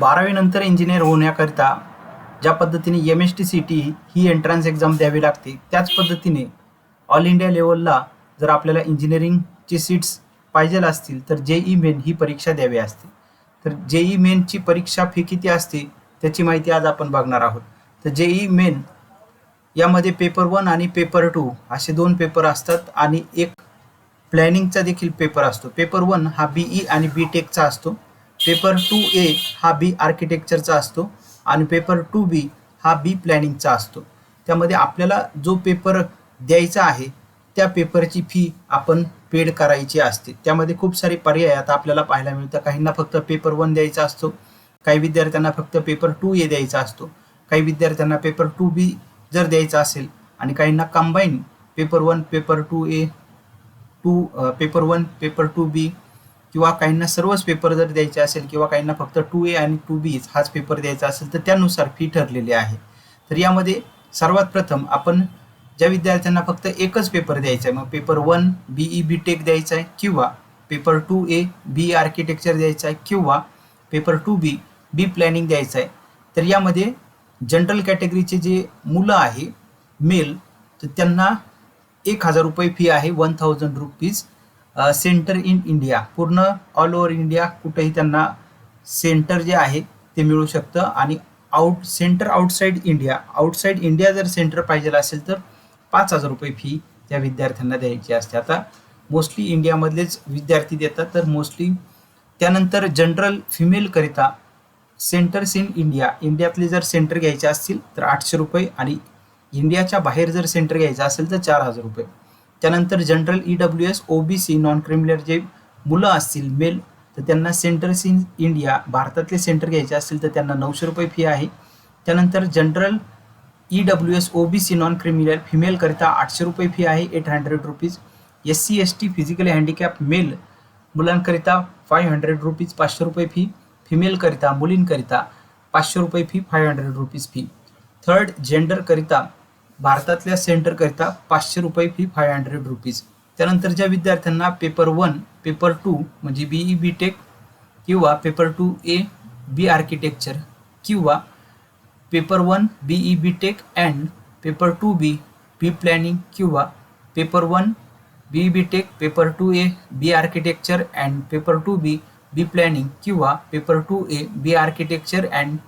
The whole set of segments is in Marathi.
बारावीनंतर इंजिनियर होण्याकरिता ज्या पद्धतीने M S T C T ही एंट्रन्स एक्झाम द्यावी लागते त्याच पद्धतीने ऑल इंडिया लेवलला जर आपल्याला इंजिनिअरिंगची सीट्स पाहिजे असतील तर जे ई मेन ही परीक्षा द्यावी असते. तर जे ई मेनची परीक्षा फी किती असते त्याची माहिती आज आपण बघणार आहोत. तर जे ई मेन यामध्ये पेपर वन आणि पेपर टू असे दोन पेपर असतात आणि एक प्लॅनिंगचा देखील पेपर असतो. पेपर वन हा बी ई आणि बी टेकचा असतो. पेपर टू ए हा बी आर्किटेक्चरचा असतो आणि पेपर टू बी हा बी प्लॅनिंगचा असतो. त्यामध्ये आपल्याला जो पेपर द्यायचा आहे त्या पेपरची फी आपण पेड करायची असते. त्यामध्ये खूप सारे पर्याय आता आपल्याला पाहायला मिळतात. काहींना फक्त पेपर वन द्यायचा असतो काही विद्यार्थ्यांना फक्त पेपर टू ए द्यायचा असतो काही विद्यार्थ्यांना पेपर टू बी जर द्यायचा असेल आणि काहींना combine paper one paper two A two paper one paper two B किंवा काहींना सर्वच पेपर जर द्यायचे असेल किंवा काहींना फक्त टू ए आणि टू बी हाच पेपर द्यायचा असेल तर त्यानुसार फी ठरलेली आहे. तर यामध्ये सर्वात प्रथम आपण ज्या विद्यार्थ्यांना फक्त एकच पेपर द्यायचा आहे मग paper one BE B tech द्यायचा आहे किंवा paper two A B architecture द्यायचा आहे किंवा paper two B B planning द्यायचं आहे. तर यामध्ये जनरल कॅटेगरीचे जे मुलं आहे मेल तर त्यांना एक हजार रुपये फी आहे one thousand rupees centre in India पूर्ण ऑल ओव्हर इंडिया कुठेही त्यांना सेंटर जे आहे ते मिळू शकतं. आणि out centre outside India outside India जर सेंटर पाहिजे असेल तर पाच हजार रुपये फी त्या विद्यार्थ्यांना द्यायची असते. आता मोस्टली इंडियामधलेच विद्यार्थी देतात तर मोस्टली त्यानंतर जनरल फिमेलकरिता सेंटर्स इन इंडिया इंडियातले जर सेंटर घ्यायचे असतील तर आठशे रुपये आणि इंडियाच्या बाहेर जर सेंटर घ्यायचं असेल तर चार हजार रुपये. त्यानंतर general E W S O B C non criminal जे मुलं असतील मेल तर त्यांना सेंटर्स इन इंडिया भारतातले सेंटर घ्यायचे असतील तर त्यांना नऊशे रुपये फी आहे. त्यानंतर general E W S O B C non criminal फिमेलकरिता आठशे रुपये फी आहे eight hundred rupees S C S T physically handicap male मुलांकरिता five hundred rupees पाचशे रुपये फी फिमेलकरिता मुलींकरिता पाचशे रुपये fee five hundred rupees fee third जेंडरकरिता भारतातल्या सेंटरकरिता पाचशे रुपये फी फाय हंड्रेड रुपीज त्यानंतर ज्या विद्यार्थ्यांना पेपर वन पेपर टू म्हणजे बीई बी टेक किंवा paper two A B architecture किंवा paper one BE B tech and paper two B B planning किंवा paper one B B tech paper two A B architecture and paper two B B planning किंवा paper two A B architecture and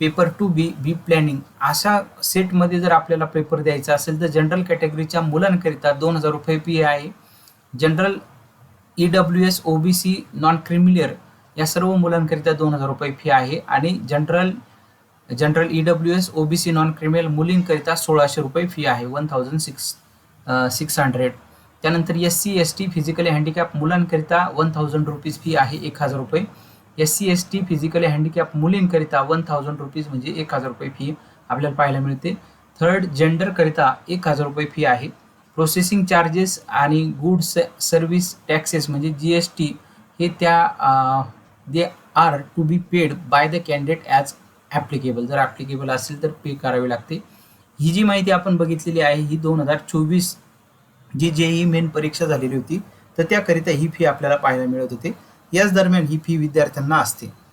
paper two B B planning. अशा सेटमध्ये जर आपल्याला पेपर द्यायचा असेल तर जनरल कॅटेगरीच्या मुलांकरिता दोन हजार रुपये फी आहे. General E W S O B C non creamy layer या सर्व मुलांकरिता दोन हजार रुपये फी आहे. आणि general general E W S O B C non criminal मुलींकरिता सोळाशे रुपये फी आहे. One thousand six six hundred त्यानंतर S C S T physically handicap मुलांकरिता one thousand rupees fee आहे. एक हजार रुपये. S C S T physically handicap मुलींकरिता one thousand rupees म्हणजे एक हजार रुपये फी आपल्याला पाहायला मिळते. थर्ड जेंडरकरिता एक हजार रुपये फी आहे. प्रोसेसिंग चार्जेस आणि गुड्स सर्व्हिस टॅक्सेस म्हणजे जी एस टी हे त्या they are to be paid by the candidate as applicable जर ॲप्लिकेबल असेल तर पे करावी लागते. ही जी माहिती आपण बघितलेली आहे ही दोन हजार चोवीस जी जे ई मेन परीक्षा झालेली होती तर त्याकरिता ही फी आपल्याला पाहायला मिळत होते. याच दरम्यान ही फी विद्यार्थ्यांना असते.